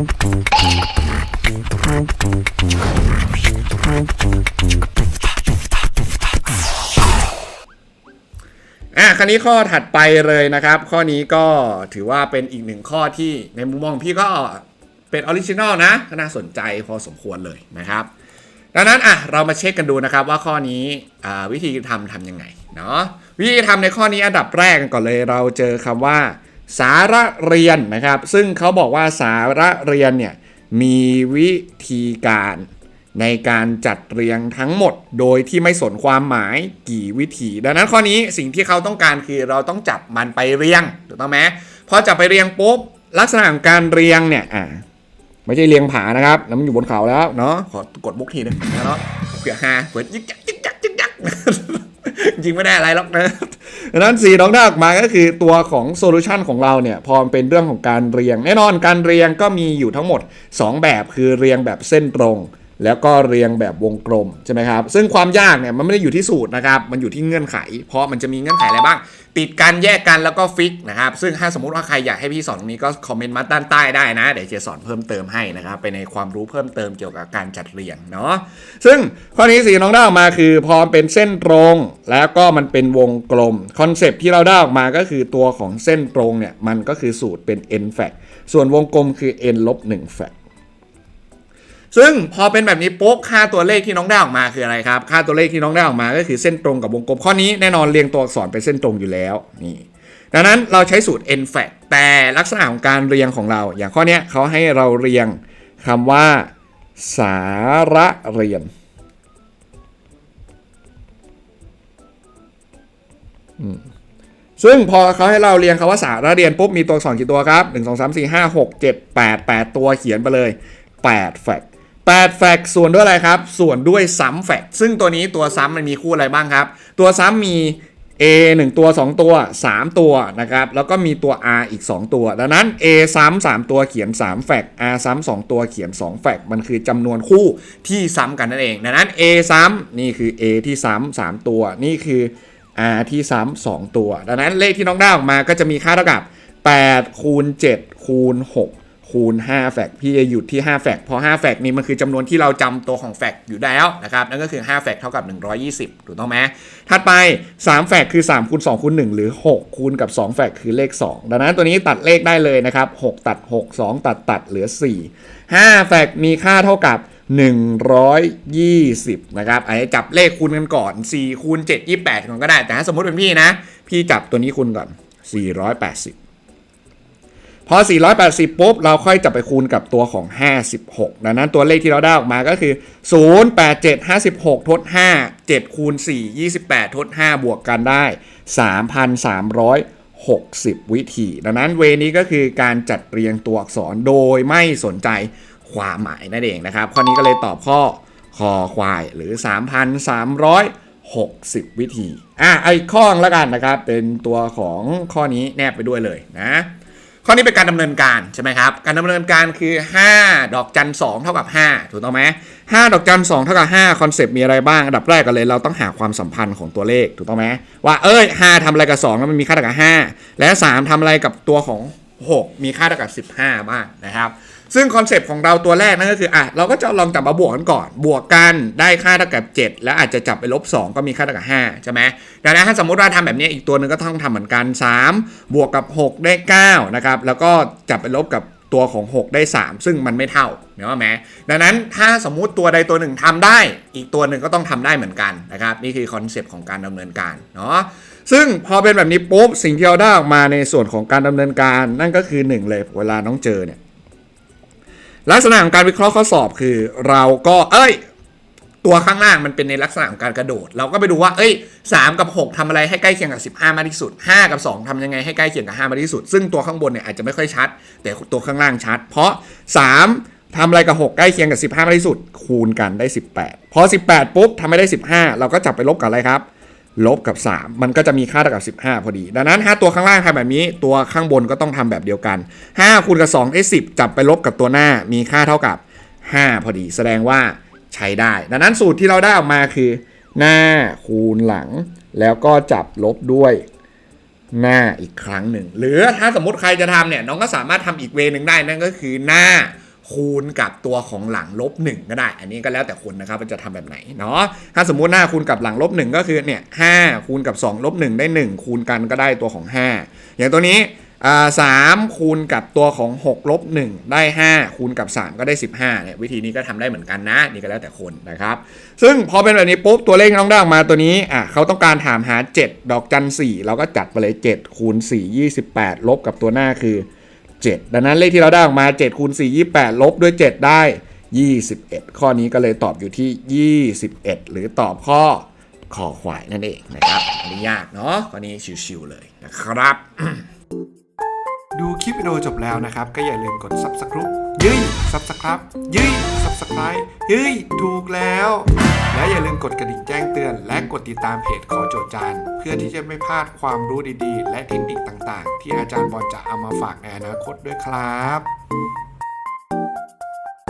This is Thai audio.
อะคราวนี้ข้อถัดไปเลยนะครับ ข้อนี้ก็ถือว่าเป็นอีกหนึ่งข้อที่ในมุมมองพี่ก็เป็นออริจินอลนะก็น่าสนใจพอสมควรเลยนะครับ ดังนั้นอะเรามาเช็คกันดูนะครับว่าข้อนี้วิธีทำทำยังไงเนาะวิธีทำในข้อนี้อันดับแรกก่อนเลยเราเจอคำว่า สาระเรียนนะครับ ซึ่งเขาบอกว่าสาระเรียนเนี่ยมีวิธีการในการจัดเรียงทั้งหมด โดยที่ไม่สนความหมายกี่วิธี ดังนั้นข้อนี้สิ่งที่เขาต้องการคือเราต้องจับมันไปเรียงถูกต้องไหมพอจับไปเรียงปุ๊บลักษณะของการเรียงเนี่ยอ่าไม่ใช่เรียงผานะครับแล้วมันอยู่บนเขาแล้วเนาะขอกดบุกทีนึงนะเนาะเผื่อฮาเผื่อยึกยักยึกยักยึกยักจริงไม่ได้อะไรหรอกนะ ดังนั้นสีน้องได้ออกมาก็คือตัวของโซลูชันของเราเนี่ยพอมเป็นเรื่องของการเรียง แน่นอนการเรียงก็มีอยู่ทั้งหมด 2 แบบคือเรียงแบบเส้นตรง แล้วก็เรียงแบบวงกลมใช่ไหมครับซึ่งความยากเนี่ยมันไม่ได้อยู่ที่สูตรนะครับมันอยู่ที่เงื่อนไข เพราะมันจะมีเงื่อนไขอะไรบ้าง ติดกันแยกกันแล้วก็ฟิกนะครับซึ่งถ้าสมมติว่าใครอยากให้พี่สอนตรงนี้ก็คอมเมนต์มาด้านใต้ได้นะ เดี๋ยวจะสอนเพิ่มเติมให้นะครับไปในความรู้เพิ่มเติมเกี่ยวกับการจัดเรียงเนาะซึ่งข้อนี้สีน้องได้ออกมาคือพอเป็นเส้นตรง แล้วก็มันเป็นวงกลมคอนเซปที่เราได้ออกมาก็คือตัวของเส้นตรงเนี่ยมันก็คือสูตรเป็น n fact ส่วนวงกลมคือ n ลบ1 fact ซึ่งพอเป็นแบบนี้ปุ๊บค่าตัวเลขที่น้องได้ออกมาคืออะไรครับ ค่าตัวเลขที่น้องได้ออกมาก็คือเส้นตรงกับวงกลมข้อนี้แน่นอนเรียงตัวอักษรเป็นเส้นตรงอยู่แล้วนี่ดังนั้นเราใช้สูตร n fact แต่ลักษณะของการเรียงของเรา อย่างข้อนี้เขาให้เราเรียงคำว่า สาระเรียนซึ่งพอเขาให้เราเรียงคำว่าสาระเรียนปุ๊บมีตัวอักษรกี่ตัวครับ 1 2 3 4 5 6 7 8 8 ตัวเขียนไปเลย8แฟก 8แฟกต์ส่วนด้วยอะไรครับ ส่วนด้วยซ้ำแฟกต์ซึ่งตัวนี้ตัวซ้ำมันมีคู่อะไรบ้างครับ ตัวซ้ำมี A 1 ตัว 2 ตัว 3 ตัวนะครับ แล้วก็มีตัว R อีก 2 ตัว ดังนั้น A ซ้ำ3ตัวเขียน 3 แฟกต์ R ซ้ำ2ตัวเขียน 2 แฟกต์มันคือจำนวนคู่ที่ซ้ำกันนั่นเอง ดังนั้น A ซ้ำนี่คือ A ที่ซ้ำ3ตัว นี่คือ R ที่ซ้ำ2ตัว ดังนั้นเลขที่น้องได้ออกมาก็จะมีค่าเท่ากับ8คูณ7คูณ6 คูณ 5 แฟกต์พี่จะหยุดที่ 5 แฟกต์เพราะ5แฟกต์นี้มันคือจำนวนที่เราจำตัวของแฟกต์อยู่แล้วนะครับ นั่นก็คือ 5 แฟกต์เท่ากับ 120 ถูกต้องไหมถัดไป 3 แฟกต์คือ 3คูณ2คูณ1หรือ 6 คูณกับ 2 แฟกต์คือเลข 2 ดังนั้นตัวนี้ตัดเลขได้เลยนะครับ 6 ตัด 6 2 ตัดตัดเหลือ 4 5 แฟกต์มีค่าเท่ากับ 120 นะครับไอ้จับเลขคูณกันก่อน 4 คูณ 7 28ก่อนก็ได้ แต่ถ้าสมมติเป็นพี่นะ พี่จับตัวนี้คูณก่อน 480 พอ 480 ปุ๊บ เราค่อยจับไปคูณกับตัวของ 56 ดังนั้นตัวเลขที่เราได้ออกมาก็คือ 0 8 7 56 ทด 5 7 คูณ 4 28 ทด 5 บวกกันได้ 3,360 วิธี ดังนั้นเวนี้ก็คือการจัดเรียงตัวอักษรโดยไม่สนใจความหมายนั่นเองนะครับ ข้อนี้ก็เลยตอบข้อคอควายหรือ 3,360 วิธี อะอีกข้องแล้วกันนะครับ เป็นตัวของข้อนี้แนบไปด้วยเลยนะ ข้อนี้เป็นการดำเนินการใช่ไหมครับ การดำเนินการคือ 5 ดอกจัน2เท่ากับ 5 ถูกต้องไหมห้าดอกจัน2เท่ากับ5คอนเซปต์มีอะไรบ้าง อันดับแรกกันเลย เราต้องหาความสัมพันธ์ของตัวเลขถูกต้องไหมว่าเอ้ย5ทำอะไรกับ 2 แล้วมันมีค่าเท่ากับ 5 และ 3ทำอะไรกับตัวของ 6 มีค่าเท่ากับ 15 บ้างนะครับ ซึ่งคอนเซปต์ของเราตัวแรกนั่นก็คืออะเราก็จะลองจับมาบวกกันก่อน บวกกันได้ค่าเท่ากับ 7 แล้วอาจจะจับไปลบ 2 ก็มีค่าเท่ากับ5ใช่ไหมดังนั้นถ้าสมมติว่าทำแบบนี้อีกตัวหนึ่งก็ต้องทำเหมือนกัน 3 บวกกับ 6 ได้ 9 นะครับ แล้วก็จับไปลบกับตัวของ 6 ได้ 3 ซึ่งมันไม่เท่าเห็นไหมดังนั้นถ้าสมมุติตัวใดตัวหนึ่งทำได้ อีกตัวหนึ่งก็ต้องทำได้เหมือนกันนะครับ นี่คือคอนเซปต์ของการดำเนินการเนาะซึ่งพอเป็นแบบนี้ปุ๊บสิ่งที่เราได้ออกมาในส่วนของการดำเนินการ นั่นก็คือหนึ่งเลยเวลาน้องเจอเนี่ย ลักษณะของการวิเคราะห์ข้อสอบคือ เราก็เอ้ย ตัวข้างล่างมันเป็นในลักษณะของการกระโดด เราก็ไปดูว่า เอ้ย3กับ 6ทำอะไรให้ใกล้เคียงกับ 15 มากที่สุด 5 กับ 2ทำยังไงให้ใกล้เคียงกับ 5 มากที่สุด ซึ่งตัวข้างบนเนี่ยอาจจะไม่ค่อยชัด แต่ตัวข้างล่างชัด เพราะ 3ทำอะไรกับ 6 ใกล้เคียงกับ 15 มากที่สุด คูณกันได้ 18 พอ 18 ปุ๊บทำให้ได้ 15 เราก็จับไปลบกับอะไรครับ ลบกับ 3 มันก็จะมีค่าเท่ากับ 15 พอดี ดังนั้นถ้าตัวข้างล่างทำแบบนี้ ตัวข้างบนก็ต้องทำแบบเดียวกัน 5คูณกับ2ได้10 จับไปลบกับตัวหน้า มีค่าเท่ากับ 5 พอดี แสดงว่าใช้ได้ ดังนั้นสูตรที่เราได้ออกมาคือ หน้าคูณหลัง แล้วก็จับลบด้วยหน้าอีกครั้งหนึ่ง หรือถ้าสมมติใครจะทำเนี่ยน้องก็สามารถทำอีกเวนึงได้นั่นก็คือหน้า คูณกับตัวของหลังลบหนึ่งก็ได้ อันนี้ก็แล้วแต่คนนะครับว่าจะทำแบบไหนเนาะถ้าสมมุติหน้าคูณกับหลังลบหนึ่งก็คือเนี่ยห้าคูณกับ2ลบหนึ่งได้ 1 คูณกันก็ได้ตัวของ 5 อย่างตัวนี้สามคูณกับตัวของ6ลบ1ได้ 5 คูณกับ 3 ก็ได้ 15เนี่ยวิธีนี้ก็ทำได้เหมือนกันนะ นี่ก็แล้วแต่คนนะครับ ซึ่งพอเป็นแบบนี้ปุ๊บตัวเลขน้องได้ออกมาตัวนี้อะเขาต้องการถามหา 7 ดอกจัน4เราก็จัดไปเลย 7 คูณ 4 28 ลบกับตัวหน้าคือ 7 ดังนั้นเลขที่เราได้ออกมา 7คูณ4 28 ลบด้วย 7 ได้ 21 ข้อนี้ก็เลยตอบอยู่ที่ 21 หรือตอบข้อขอควายนั่นเองนะครับอันนี้ยากเนาะข้อนี้ชิวๆเลยนะครับ ดูคลิปวิดีโอจบแล้วนะครับ ก็อย่าลืมกด subscribe ยืย subscribe ยืย subscribe ยืยถูกแล้ว และอย่าลืมกดกระดิ่งแจ้งเตือน และกดติดตามเพจขอโจทย์จานเพื่อที่จะไม่พลาดความรู้ดีๆ และเทคนิคต่างๆ ที่อาจารย์บอลจะเอามาฝากในอนาคตด้วยครับ